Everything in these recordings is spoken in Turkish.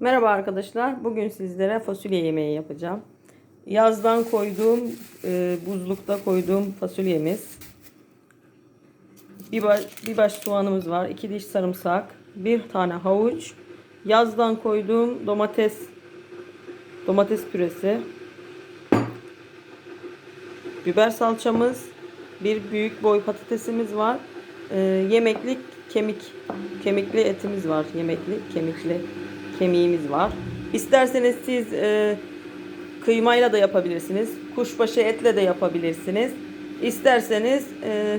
Merhaba arkadaşlar. Bugün sizlere fasulye yemeği yapacağım. Yazdan koyduğum, e, buzlukta koyduğum fasulyemiz. Bir baş, bir baş soğanımız var. iki diş sarımsak. Bir tane havuç. Yazdan koyduğum domates domates püresi. Biber salçamız. Bir büyük boy patatesimiz var. E, yemeklik kemik kemikli etimiz var. Yemekli kemikli kemiğimiz var. İsterseniz siz e, kıymayla da yapabilirsiniz. Kuşbaşı etle de yapabilirsiniz. İsterseniz e,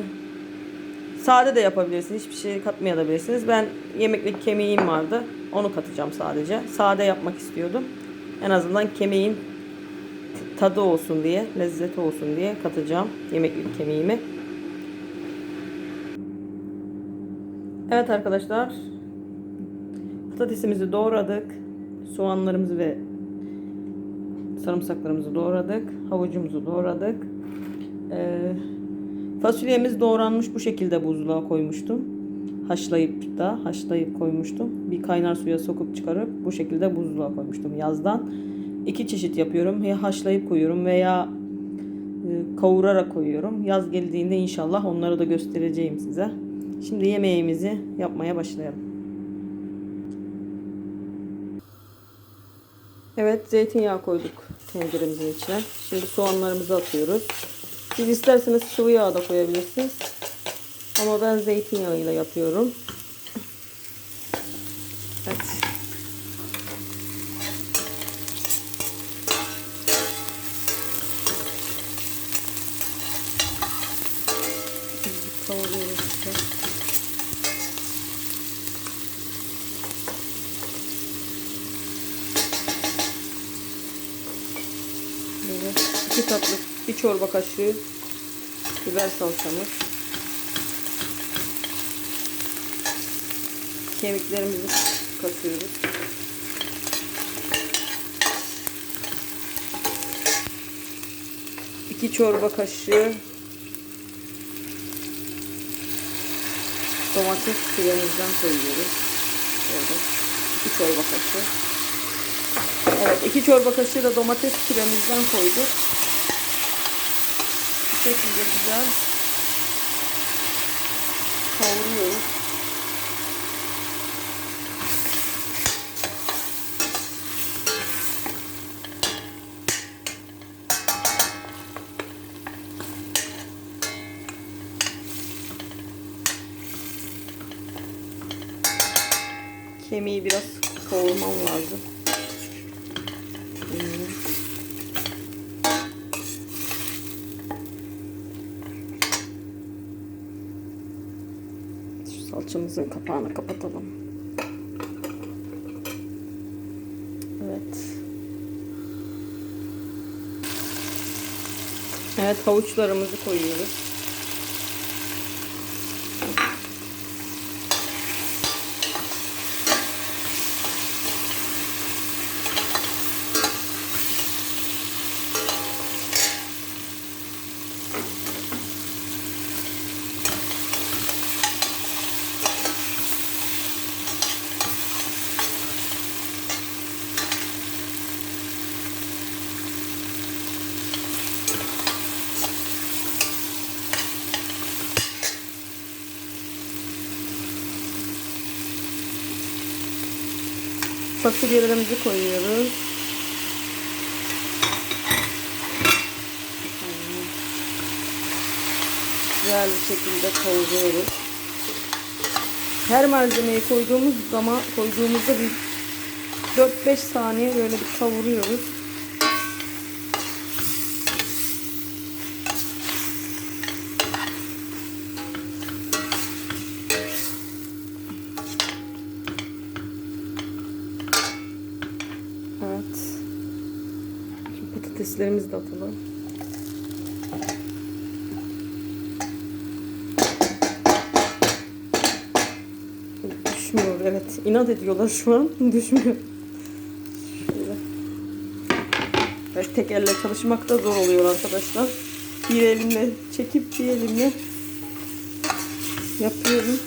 sade de yapabilirsiniz. Hiçbir şey katmayabilirsiniz. Ben yemeklik kemiğim vardı. Onu katacağım sadece. Sade yapmak istiyordum. En azından kemiğin tadı olsun diye, lezzeti olsun diye katacağım yemeklik kemiğimi. Evet arkadaşlar. Patatesimizi doğradık. Soğanlarımızı ve sarımsaklarımızı doğradık. Havucumuzu doğradık. Ee, fasulyemiz doğranmış bu şekilde buzluğa koymuştum. Haşlayıp da haşlayıp koymuştum. Bir kaynar suya sokup çıkarıp bu şekilde buzluğa koymuştum yazdan. İki çeşit yapıyorum. Ya haşlayıp koyuyorum veya e, kavurarak koyuyorum. Yaz geldiğinde inşallah onları da göstereceğim size. Şimdi yemeğimizi yapmaya başlayalım. Evet zeytinyağı koyduk tenceremizin içine. Şimdi soğanlarımızı atıyoruz. Siz isterseniz sıvı yağ da koyabilirsiniz. Ama ben zeytinyağıyla yapıyorum. Evet. Kavuruyorum. 2 tatlı, 1 çorba kaşığı biber salçamız. Kemiklerimizi katıyoruz. İki çorba kaşığı domates suyumuzdan koyuyoruz. Orada. 2 çorba kaşığı. Evet, iki çorba kaşığı da domates püremizden koyduk. Bu şekilde güzel kavuruyoruz. Kemiği biraz kavurmam lazım. Şu salçamızın kapağını kapatalım. Evet. Evet havuçlarımızı koyuyoruz. Fasulyelerimizi koyuyoruz. Güzel bir şekilde kavuruyoruz. Her malzemeyi koyduğumuz zaman koyduğumuzda bir 4-5 saniye böyle bir kavuruyoruz. Evet. Patateslerimizi de atalım. Düşmüyor evet. İnat ediyorlar şu an. Düşmüyor. Evet, tek elle çalışmak da zor oluyor arkadaşlar. Bir elimle çekip bir elimle yapıyorum.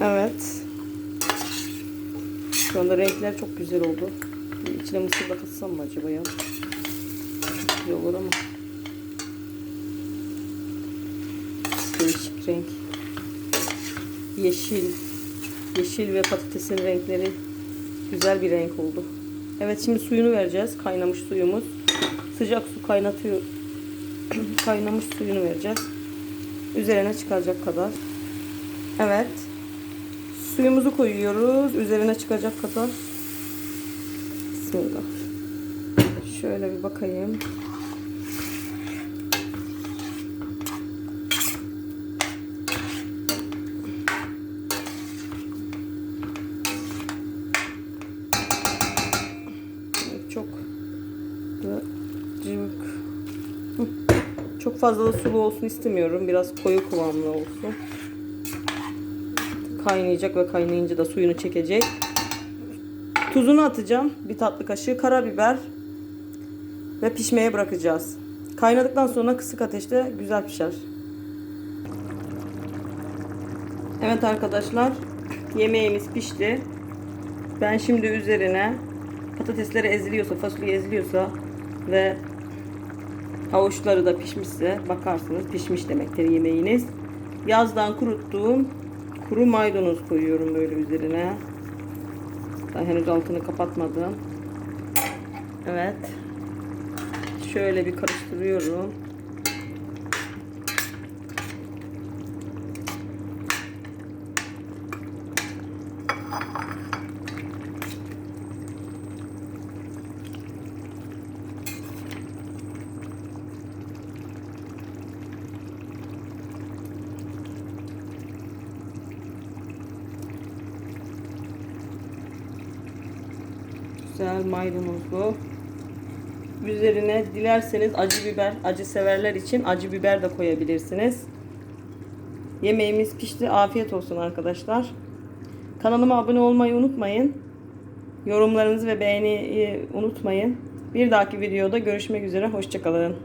Evet. Şu anda renkler çok güzel oldu. İçine mısır da katsam mı acaba ya? Çok güzel olur ama. Değişik renk. Yeşil. Yeşil ve patatesin renkleri güzel bir renk oldu. Evet şimdi suyunu vereceğiz. Kaynamış suyumuz. Sıcak su kaynatıyor. Kaynamış suyunu vereceğiz. Üzerine çıkacak kadar. Evet. Suyumuzu koyuyoruz. Üzerine çıkacak kadar. Bismillah. Şöyle bir bakayım. Çok. Çok fazla da sulu olsun istemiyorum. Biraz koyu kıvamlı olsun. Kaynayacak ve kaynayınca da suyunu çekecek. Tuzunu atacağım. Bir tatlı kaşığı karabiber ve pişmeye bırakacağız. Kaynadıktan sonra kısık ateşte güzel pişer. Evet arkadaşlar, yemeğimiz pişti. Ben şimdi üzerine patatesleri eziliyorsa, fasulye eziliyorsa ve havuçları da pişmişse bakarsınız pişmiş demektir yemeğiniz. Yazdan kuruttuğum kuru maydanoz koyuyorum böyle üzerine. Daha henüz altını kapatmadım. Evet. Şöyle bir karıştırıyorum. Güzel maydanozlu. Üzerine dilerseniz acı biber, acı severler için acı biber de koyabilirsiniz. Yemeğimiz pişti. Afiyet olsun arkadaşlar. Kanalıma abone olmayı unutmayın. Yorumlarınızı ve beğeniyi unutmayın. Bir dahaki videoda görüşmek üzere. Hoşçakalın.